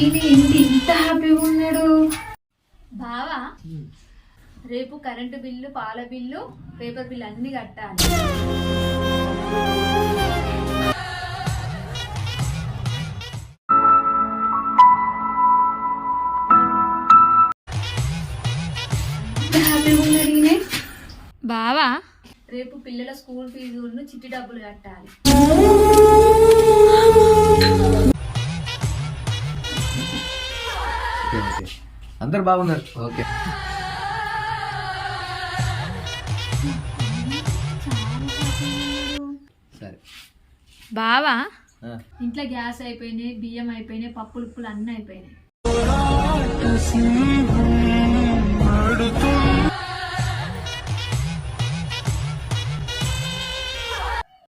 ఈయన ఏంటి? ఇంత హ్యాపీగా ఉన్నాడు. బావా రేపు కరెంటు బిల్లు పాల బిల్లు పేపర్ బిల్లు అన్ని కట్టాలి. ఇంత హ్యాపీగా ఉన్నాడు ఈయన. బావా రేపు పిల్లల స్కూల్ ఫీజులను చిట్టి డబ్బులు కట్టాలి. Okay okay. అందరు బాగున్నారు. ఓకే. సరే. బావా ఆ, ఇంట్లో గ్యాస్ అయిపోయినాయి బియ్యం అయిపోయినాయి పప్పులు ఉప్పులు అన్నీ అయిపోయినాయి.